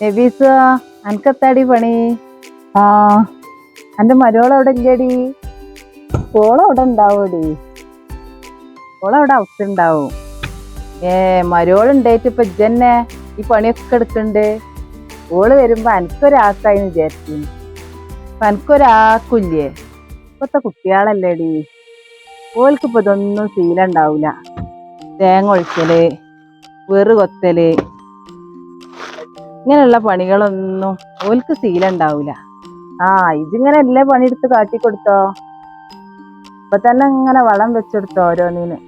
നബീസ അനക്കെത്താടി പണി? ആ എന്റെ മരോള അവിടെ ഇല്ലേടി? ഓളവിടെ ഉണ്ടാവൂടി ഓളവിടെ അവസ്ഥ ഉണ്ടാവും. ഏ മരോള ഉണ്ടായിട്ട് ഇപ്പൊ ഇജ്ജന്നെ ഈ പണിയൊക്കെ എടുക്കണ്ട്. ഓൾ വരുമ്പോ എനിക്കൊരാക്കായി വിചാരിച്ചു അപ്പൊ അനക്കൊരാക്കില്ലേ ഇപ്പത്തെ കുട്ടികളല്ലേടി. ഓൽക്കിപ്പോ ഇതൊന്നും ശീലം ഉണ്ടാവൂല. തേങ്ങ ഒഴിക്കൽ വെറു കൊത്തൽ ഇങ്ങനെയുള്ള പണികളൊന്നും ഓൽക്ക് ശീലം ഉണ്ടാവൂല ആ ഇതിങ്ങനെ എല്ലാ പണിയെടുത്ത് കാട്ടിക്കൊടുത്തോ? ഇപ്പൊ തന്നെ ഇങ്ങനെ വളം വെച്ചെടുത്തോ ഓരോന്നിന്.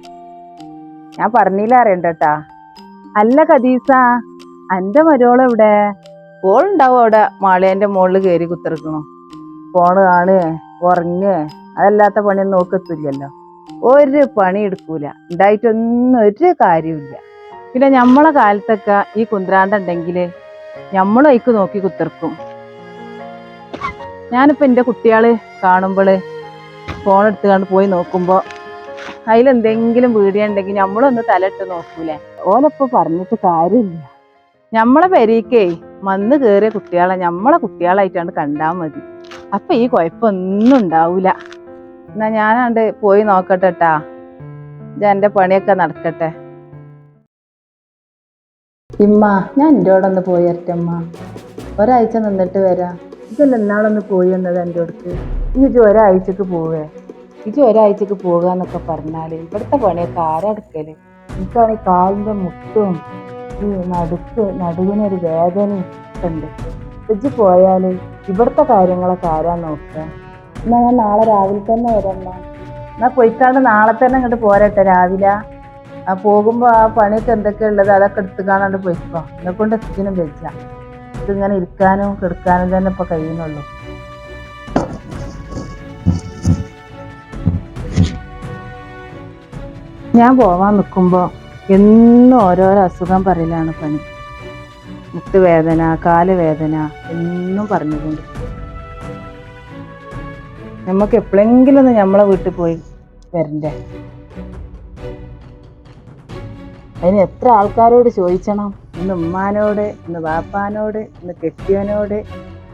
ഞാൻ പറഞ്ഞില്ല അറിയണ്ടട്ടാ? അല്ല കദീസ എന്റെ മരോൾ എവിടെ? ഓളുണ്ടാവും അവിടെ മാളിയന്റെ മുകളിൽ കയറി കുത്തിറക്കണു ഫോണ് കാണുക ഉറങ്ങുക അതല്ലാത്ത പണിയൊന്നും നോക്കത്തില്ലല്ലോ ഒരു പണി എടുക്കൂല. ഉണ്ടായിട്ടൊന്നും ഒരു കാര്യമില്ല പിന്നെ ഞമ്മളെ കാലത്തൊക്കെ ഈ കുന്ത്രാണ്ടുണ്ടെങ്കിൽ ഞമ്മളും അതിക്ക് നോക്കി കുത്തിർക്കും. ഞാനിപ്പോ എന്റെ കുട്ടികൾ കാണുമ്പോൾ ഫോൺ എടുത്ത് എടുത്തുകൊണ്ട് പോയി നോക്കുമ്പോ അതിലെന്തെങ്കിലും വീഡിയോ ഉണ്ടെങ്കിൽ നമ്മളൊന്ന് തലയിട്ട് നോക്കൂലേ? ഓലപ്പോൾ പറഞ്ഞിട്ട് കാര്യമില്ല. നമ്മളെ പെരീക്കേ വന്ന് കയറിയ കുട്ടികളെ നമ്മളെ കുട്ടികളായിട്ടാണ് കണ്ടാ മതി. അപ്പൊ ഈ കുഴപ്പമൊന്നും ഉണ്ടാവില്ല എന്നാ ഞാനാണ്ട് പോയി നോക്കട്ടെട്ടാ. ഞാൻ എന്റെ പണിയൊക്കെ നടക്കട്ടെ. ഇമ്മ ഞാൻ എന്റെ കൂടെ ഒന്ന് പോയി അറ്റമ്മ ഒരാഴ്ച നിന്നിട്ട് വരാം. ഇതല്ല എന്നാളൊന്ന് പോയി വന്നത് എന്റെ അടുത്ത്. ഇനി ഒരാഴ്ചക്ക് പോവേ. ഇജ്ജ് ഒരാഴ്ചക്ക് പോകുക എന്നൊക്കെ പറഞ്ഞാൽ ഇവിടുത്തെ പണിയൊക്കെ ആരെടുക്കൽ എനിക്കാണെങ്കിൽ കാലിന്റെ മുട്ടും ഈ നടുക്ക് നടുവിനൊരു വേദനയും ഒക്കെ ഉണ്ട്. ഇജ്ജ് പോയാൽ ഇവിടുത്തെ കാര്യങ്ങളൊക്കെ ആരാ നോക്കുക? എന്നാൽ ഞാൻ നാളെ രാവിലെ തന്നെ വരാം എന്നാൽ എന്നാ പോയിക്കാണ്ട് നാളെ തന്നെ ഇങ്ങോട്ട് പോരട്ടെ രാവിലെ. ആ പോകുമ്പോൾ ആ പണിയൊക്കെ എന്തൊക്കെ ഉള്ളത് അതൊക്കെ എടുത്ത് കാണാണ്ട് പോയിക്കോ. എന്നെ കൊണ്ട് എത്തിനും വെച്ച ഇതിങ്ങനെ ഇരിക്കാനും കിടക്കാനും തന്നെ ഇപ്പൊ കഴിയുന്നുള്ളൂ. ഞാൻ പോവാൻ നിൽക്കുമ്പോ എന്നും ഓരോരോ അസുഖം പറയലാണ് പണി. മുട്ടുവേദന കാൽ വേദന എന്നും പറഞ്ഞുകൊണ്ട്. നമുക്ക് എപ്പോഴെങ്കിലും ഒന്ന് നമ്മളെ വീട്ടിൽ പോയി വരണ്ടേ? അതിന് എത്ര ആൾക്കാരോട് ചോദിച്ചണം? ഇന്ന് ഉമ്മാനോട് ഇന്ന് വാപ്പാനോട് ഇന്ന് കെട്ടിയവനോട്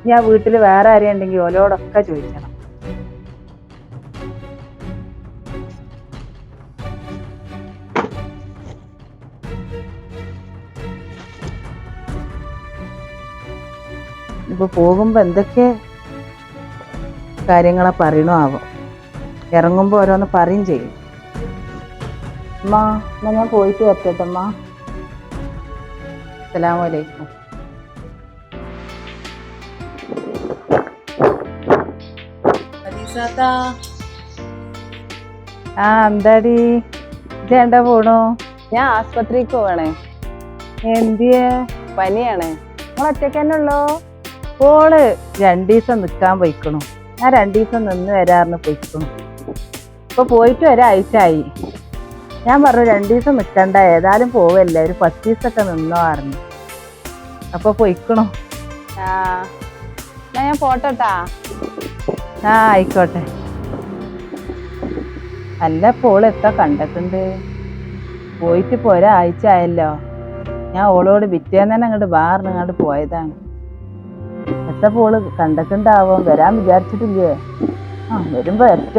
ഞാൻ വീട്ടിൽ വേറെ ആരെയും ഉണ്ടെങ്കിൽ ഓലോടൊക്കെ ചോദിക്കണം ഇപ്പൊ പോകുമ്പോ എന്തൊക്കെ കാര്യങ്ങളെ പറയണോ ആവും? ഇറങ്ങുമ്പോ ഓരോന്ന് പറയും ചെയ്യും. അമ്മ എന്നാ ഞാൻ പോയിട്ട് വരട്ടെ അമ്മ അസ്സലാമലൈക്കും ആ എന്താടി? ഇജേണ്ട പോണു? ഞാൻ ആസ്പത്രിക്ക് പോവാണേ. എന്തിയെ? പനിയാണേ. നിങ്ങൾ ഒറ്റയ്ക്ക് തന്നെ ഉള്ളോ? ഓൾ രണ്ടീസം നിക്കാൻ പോയിക്കണു. ഞാൻ രണ്ടീസം നിന്ന് വരാറിന് പോയിക്കണു. ഇപ്പൊ പോയിട്ട് ഒരാഴ്ച ആയി. ഞാൻ പറഞ്ഞു രണ്ടു ദിവസം നിൽക്കണ്ട ഏതായാലും പോവല്ലേ ഒരു പത്ത് ദിവസമൊക്കെ നിന്നോ പറഞ്ഞു. അപ്പൊ പൊയ്ക്കണോ? ആ. ഞാൻ പോട്ടോട്ടാ. ആ ആയിക്കോട്ടെ. അല്ല ഇപ്പോൾ എത്ര എത്താ കണ്ടിട്ടുണ്ട് പോയിട്ട് പോരാ ഒരാഴ്ച ആയല്ലോ. ഞാൻ ഓളോട് പിറ്റേന്ന് തന്നെ അങ്ങോട്ട് ബാറിന് അങ്ങോട്ട് പോയതാണ്. എത്ര പോൾ കണ്ടിട്ടുണ്ടാവും വരാൻ വിചാരിച്ചിട്ടില്ലേ? ആ വരുമ്പോ എറ്റ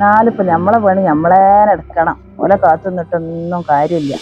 നാലിപ്പോ നമ്മളെ പണി നമ്മളേനെ ഓലെ കാത്തു കാര്യമില്ല.